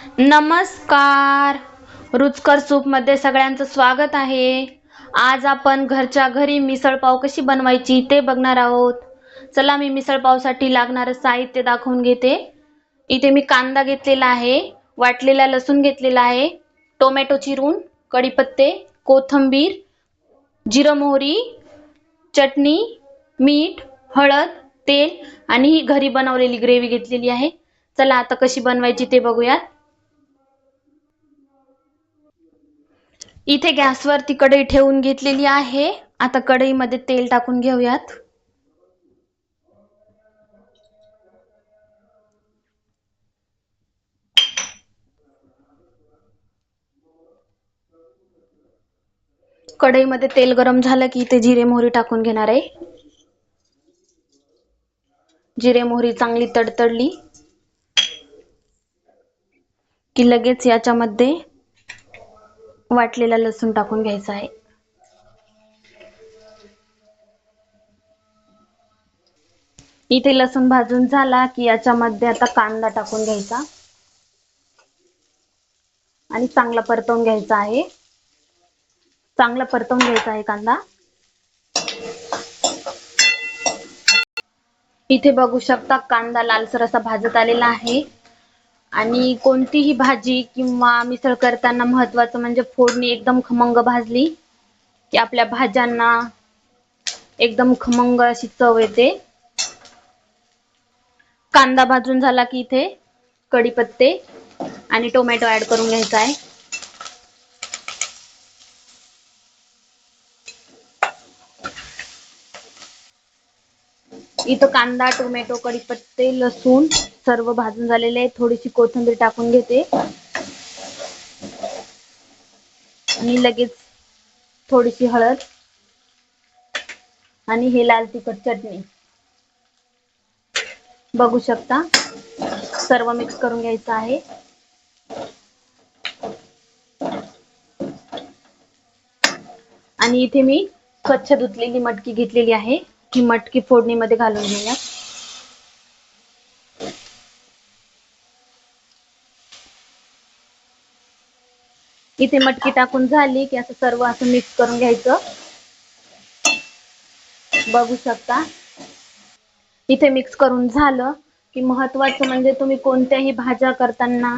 नमस्कार. रुचकर सूपमध्ये सगळ्यांचं स्वागत आहे. आज आपण घरच्या घरी मिसळपाव कशी बनवायची ते बघणार आहोत. चला मी मिसळपावसाठी लागणारं साहित्य दाखवून घेते. इथे मी कांदा घेतलेला आहे वाटलेला लसूण घेतलेला आहे टोमॅटो चिरून कढीपत्ते कोथिंबीर जिरं मोहरी चटणी मीठ हळद तेल आणि ही घरी बनवलेली ग्रेव्ही घेतलेली आहे. चला आता कशी बनवायची ते बघूयात. इथे गॅसवरती कढई ठेवून घेतलेली आहे. आता कढईमध्ये तेल टाकून घेऊयात. कढईमध्ये तेल गरम झालं की इथे जिरे मोहरी टाकून घेणार आहे. जिरे मोहरी चांगली तडतडली की लगेच याच्यामध्ये वाटलेला लसूण टाकून घ्यायचा आहे. इथे लसूण भाजून झाला की याच्यामध्ये आता कांदा टाकून घ्यायचा. आणि चांगला परतवून घ्यायचा आहे. चांगला परतवून घ्यायचा आहे कांदा. इथे बघू शकता कांदा लालसर असा भाजत आलेला आहे. आणि कोणतीही भाजी किंवा मिसळ करताना महत्वाचं म्हणजे फोडणी एकदम खमंग भाजली की आपल्या भाज्यांना एकदम खमंग अशी चव येते. कांदा भाजून झाला की इथे कढीपत्ते आणि टोमॅटो ऍड करून घ्यायचा आहे. इथं कांदा टोमॅटो कढीपत्ते लसूण सर्व भाजून झालेले आहे थोडीशी कोथिंबीर टाकून घेते. आणि लगेच थोडीशी हळद आणि हे लाल तिखट चटणी. बघू शकता सर्व मिक्स करून घ्यायचं आहे. आणि इथे मी स्वच्छ धुतलेली मटकी घेतलेली आहे. ही मटकी फोडणीमध्ये घालून घेऊया. इथे मटकी टाकून झाली की असं सर्व असं मिक्स करून घ्यायचं. बघू शकता. इथे मिक्स करून झालं की महत्वाचं म्हणजे तुम्ही कोणत्याही भाज्या करताना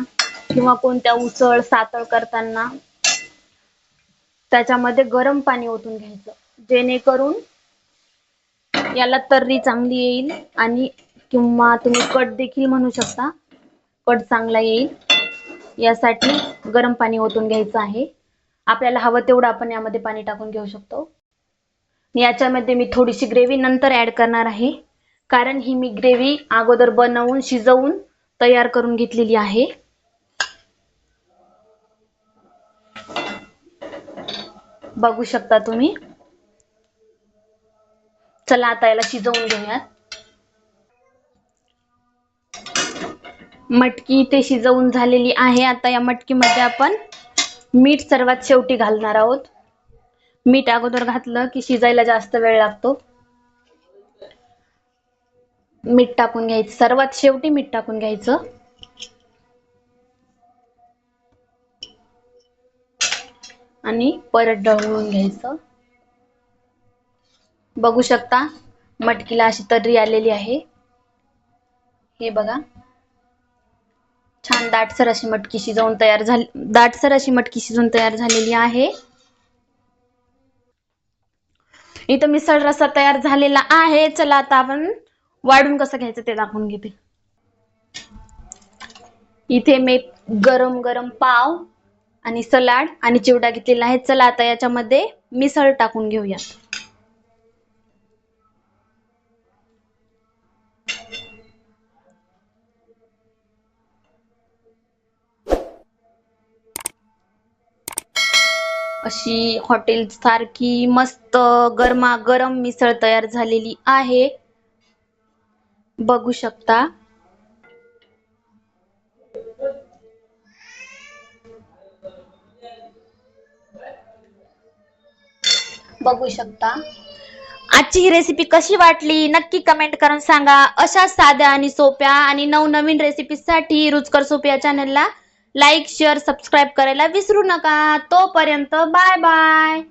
किंवा कोणत्या उसळ सातळ करताना त्याच्यामध्ये गरम पाणी ओतून घ्यायचं. जेणेकरून याला तर्री चांगली येईल आणि किंवा तुम्ही कट देखील म्हणू शकता. कट चांगला येईल. यासाठी गरम पाणी ओतून घ्यायचं आहे. आपल्याला हवं तेवढं आपण यामध्ये पाणी टाकून घेऊ शकतो. याच्यामध्ये मी थोडीशी ग्रेव्ही नंतर ऍड करणार आहे. कारण ही मी ग्रेव्ही अगोदर बनवून शिजवून तयार करून घेतलेली आहे. बघू शकता तुम्ही. चला आता याला शिजवून घेऊयात. मटकी इथे शिजवून झालेली आहे. आता या मटकीमध्ये आपण मीठ सर्वात शेवटी घालणार आहोत. मीठ अगोदर घातलं की शिजायला जास्त वेळ लागतो. मीठ टाकून घ्यायचं. सर्वात शेवटी मीठ टाकून घ्यायचं. आणि परत ढवळून घ्यायचं. बघू शकता. मटकीला अशी तर्री आलेली आहे. हे बघा. छान दाटसर अशी मटकी शिजवून तयार झाली दाटसर अशी मटकी शिजवून तयार झालेली आहे. इथं मिसळ रसा तयार झालेला आहे. चला आता आपण वाढून कसं घ्यायचं ते दाखवून घेते. इथे मी गरम गरम पाव आणि सलाड आणि चिवडा घेतलेला आहे. चला आता याच्यामध्ये मिसळ टाकून घेऊयात. अशी हॉटेल सारखी मस्त गरमा गरम मिसळ तयार झालेली आहे. बघू शकता. बघू शकता. आजची ही रेसिपी कशी वाटली? नक्की कमेंट करून सांगा. अशा साध्या आणि सोप्या आणि नवनवीन रेसिपीसाठी रुचकर सोप्या चॅनलला लाईक शेअर सबस्क्राईब करायला विसरू नका. तोपर्यंत बाय बाय.